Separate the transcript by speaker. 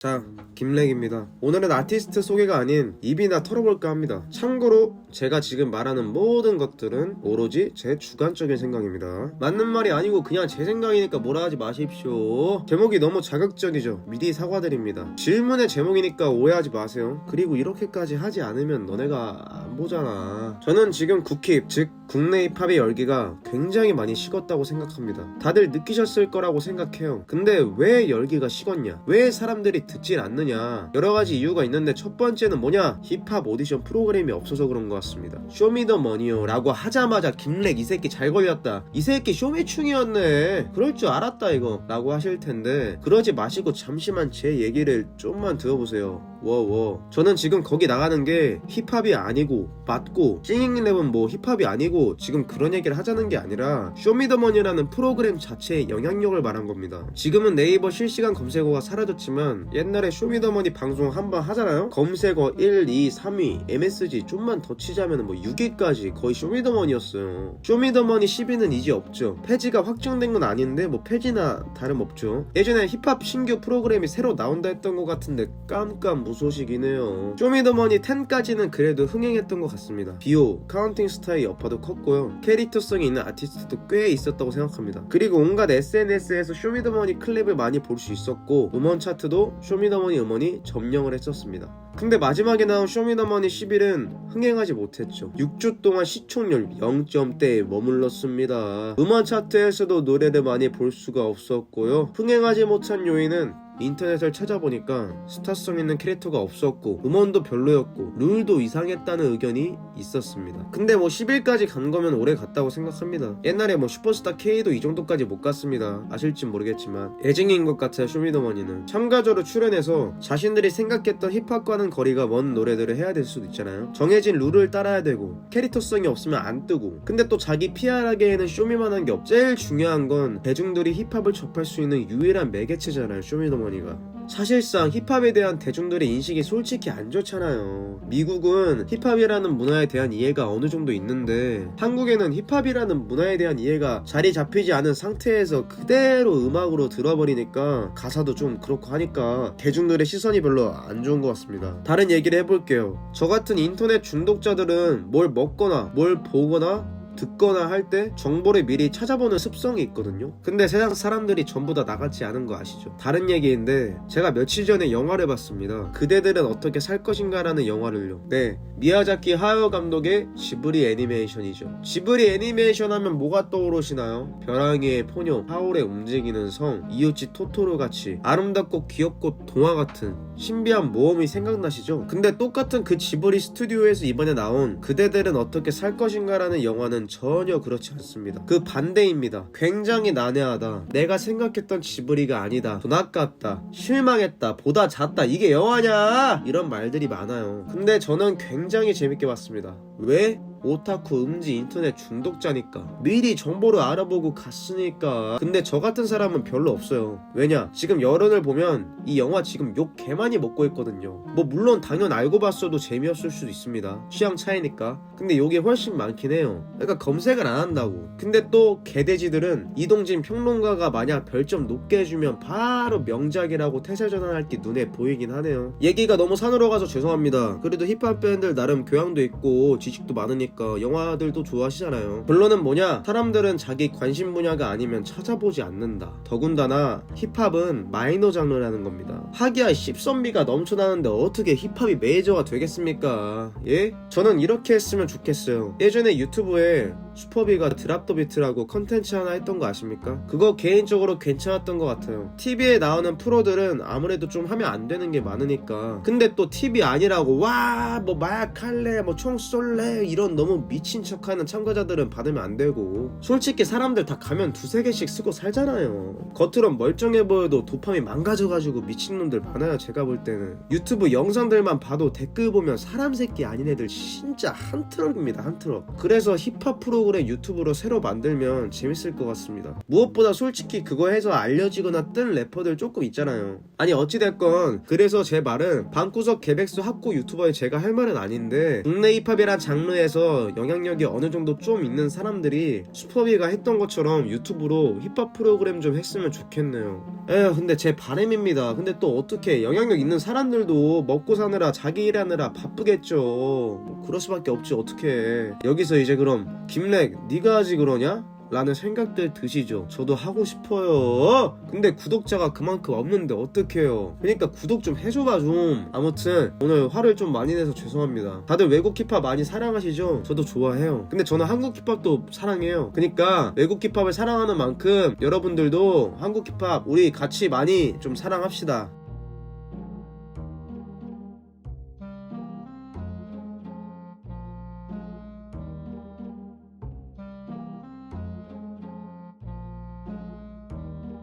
Speaker 1: 자, 김렉입니다. 오늘은 아티스트 소개가 아닌 입이나 털어볼까 합니다. 참고로 제가 지금 말하는 모든 것들은 오로지 제 주관적인 생각입니다. 맞는 말이 아니고 그냥 제 생각이니까 뭐라 하지 마십시오. 제목이 너무 자극적이죠. 미리 사과드립니다. 질문의 제목이니까 오해하지 마세요. 그리고 이렇게까지 하지 않으면 너네가 안 보잖아. 저는 지금 국힙, 즉 국내 힙합의 열기가 굉장히 많이 식었다고 생각합니다. 다들 느끼셨을 거라고 생각해요. 근데 왜 열기가 식었냐? 왜 사람들이 듣질 않느냐? 여러 가지 이유가 있는데 첫 번째는 뭐냐? 힙합 오디션 프로그램이 없어서 그런 것 같습니다. 쇼미더머니요 라고 하자마자 김렉 이 새끼 잘 걸렸다. 이 새끼 쇼미충이었네. 그럴 줄 알았다 이거. 라고 하실 텐데 그러지 마시고 잠시만 제 얘기를 좀만 들어보세요. 워워. 저는 지금 거기 나가는 게 힙합이 아니고 맞고 싱잉랩은 뭐 힙합이 아니고 지금 그런 얘기를 하자는 게 아니라 쇼미더머니라는 프로그램 자체의 영향력을 말한 겁니다. 지금은 네이버 실시간 검색어가 사라졌지만 옛날에 쇼미더머니 방송 한 번 하잖아요. 검색어 1, 2, 3위, MSG 좀만 더 치자면 뭐 6위까지 거의 쇼미더머니였어요. 쇼미더머니 10위는 이제 없죠. 폐지가 확정된 건 아닌데 뭐 폐지나 다름없죠. 예전에 힙합 신규 프로그램이 새로 나온다 했던 것 같은데 깜깜 무소식이네요. 쇼미더머니 10까지는 그래도 흥행했던 것 같습니다. 비오, 카운팅 스타의 여파도 컸고요. 캐릭터성이 있는 아티스트도 꽤 있었다고 생각합니다. 그리고 온갖 SNS에서 쇼미더머니 클립을 많이 볼 수 있었고 음원 차트도 쇼미더머니 음원이 점령을 했었습니다. 근데 마지막에 나온 쇼미더머니 11은 흥행하지 못했죠. 6주 동안 시청률 0점대에 머물렀습니다. 음원 차트에서도 노래를 많이 볼 수가 없었고요. 흥행하지 못한 요인은 인터넷을 찾아보니까 스타성 있는 캐릭터가 없었고 음원도 별로였고 룰도 이상했다는 의견이 있었습니다. 근데 뭐 10일까지 간 거면 오래 갔다고 생각합니다. 옛날에 뭐 슈퍼스타 K도 이 정도까지 못 갔습니다. 아실진 모르겠지만 애증인 것 같아요 쇼미더머니는 참가자로 출연해서 자신들이 생각했던 힙합과는 거리가 먼 노래들을 해야 될 수도 있잖아요. 정해진 룰을 따라야 되고 캐릭터성이 없으면 안 뜨고 근데 또 자기 PR하기에는 쇼미만한 게 없. 제일 중요한 건 대중들이 힙합을 접할 수 있는 유일한 매개체잖아요 쇼미더머니 가. 사실상 힙합에 대한 대중들의 인식이 솔직히 안 좋잖아요. 미국은 힙합이라는 문화에 대한 이해가 어느 정도 있는데 한국에는 힙합이라는 문화에 대한 이해가 자리 잡히지 않은 상태에서 그대로 음악으로 들어버리니까 가사도 좀 그렇고 하니까 대중들의 시선이 별로 안 좋은 것 같습니다. 다른 얘기를 해볼게요. 저 같은 인터넷 중독자들은 뭘 먹거나 뭘 보거나 듣거나 할 때 정보를 미리 찾아보는 습성이 있거든요. 근데 세상 사람들이 전부 다 나같지 않은 거 아시죠? 다른 얘기인데 제가 며칠 전에 영화를 봤습니다. 그대들은 어떻게 살 것인가라는 영화를요. 네, 미야자키 하야 감독의 지브리 애니메이션이죠. 지브리 애니메이션 하면 뭐가 떠오르시나요? 벼랑이의 포뇨, 하울의 움직이는 성, 이웃집 토토로 같이 아름답고 귀엽고 동화 같은 신비한 모험이 생각나시죠? 근데 똑같은 그 지브리 스튜디오에서 이번에 나온 그대들은 어떻게 살 것인가라는 영화는 전혀 그렇지 않습니다. 그 반대입니다. 굉장히 난해하다. 내가 생각했던 지브리가 아니다. 돈 아깝다. 실망했다. 보다 잤다. 이게 영화냐? 이런 말들이 많아요. 근데 저는 굉장히 재밌게 봤습니다. 왜? 오타쿠 음지 인터넷 중독자니까. 미리 정보를 알아보고 갔으니까. 근데 저 같은 사람은 별로 없어요. 왜냐 지금 여론을 보면 이 영화 지금 욕 개많이 먹고 있거든요. 뭐 물론 당연 알고 봤어도 재미없을 수도 있습니다. 취향 차이니까. 근데 욕이 훨씬 많긴 해요. 그러니까 검색을 안 한다고. 근데 또 개돼지들은 이동진 평론가가 만약 별점 높게 해주면 바로 명작이라고 태세전환할 게 눈에 보이긴 하네요. 얘기가 너무 산으로 가서 죄송합니다. 그래도 힙합 밴들 나름 교양도 있고 지식도 많으니까 영화들도 좋아하시잖아요. 결론은 뭐냐? 사람들은 자기 관심 분야가 아니면 찾아보지 않는다. 더군다나 힙합은 마이너 장르라는 겁니다. 하기야 씹선비가 넘쳐나는데 어떻게 힙합이 메이저가 되겠습니까? 예? 저는 이렇게 했으면 좋겠어요. 예전에 유튜브에 슈퍼비가 드랍 더 비트라고 컨텐츠 하나 했던 거 아십니까? 그거 개인적으로 괜찮았던 것 같아요. TV에 나오는 프로들은 아무래도 좀 하면 안 되는 게 많으니까. 근데 또 TV 아니라고 와 뭐 마약할래 뭐 총 쏠래 이런 너무 미친 척하는 참가자들은 받으면 안 되고 솔직히 사람들 다 가면 두세 개씩 쓰고 살잖아요. 겉으론 멀쩡해 보여도 도파민 망가져가지고 미친놈들 많아요 제가 볼 때는. 유튜브 영상들만 봐도 댓글 보면 사람 새끼 아닌 애들 진짜 한 트럭입니다 한 트럭. 그래서 힙합 프로 프 로그램 유튜브로 새로 만들면 재밌을 것 같습니다. 무엇보다 솔직히 그거 해서 알려지거나 뜬 래퍼들 조금 있잖아요. 아니 어찌됐건 그래서 제 말은 방구석 개백수 학고 유튜버에 제가 할 말은 아닌데 국내 힙합이란 장르에서 영향력이 어느 정도 좀 있는 사람들이 슈퍼비가 했던 것처럼 유튜브로 힙합 프로그램 좀 했으면 좋겠네요. 에휴 근데 제 바램입니다. 근데 또 어떻게 영향력 있는 사람들도 먹고 사느라 자기 일하느라 바쁘겠죠. 뭐 그럴 수밖에 없지 어떻게. 여기서 이제 그럼 김렉 네가 하지 그러냐? 라는 생각들 드시죠. 저도 하고 싶어요. 근데 구독자가 그만큼 없는데 어떡해요. 그러니까 구독 좀 해줘봐 좀. 아무튼 오늘 화를 좀 많이 내서 죄송합니다. 다들 외국 힙합 많이 사랑하시죠? 저도 좋아해요. 근데 저는 한국 힙합도 사랑해요. 그러니까 외국 힙합을 사랑하는 만큼 여러분들도 한국 힙합 우리 같이 많이 좀 사랑합시다.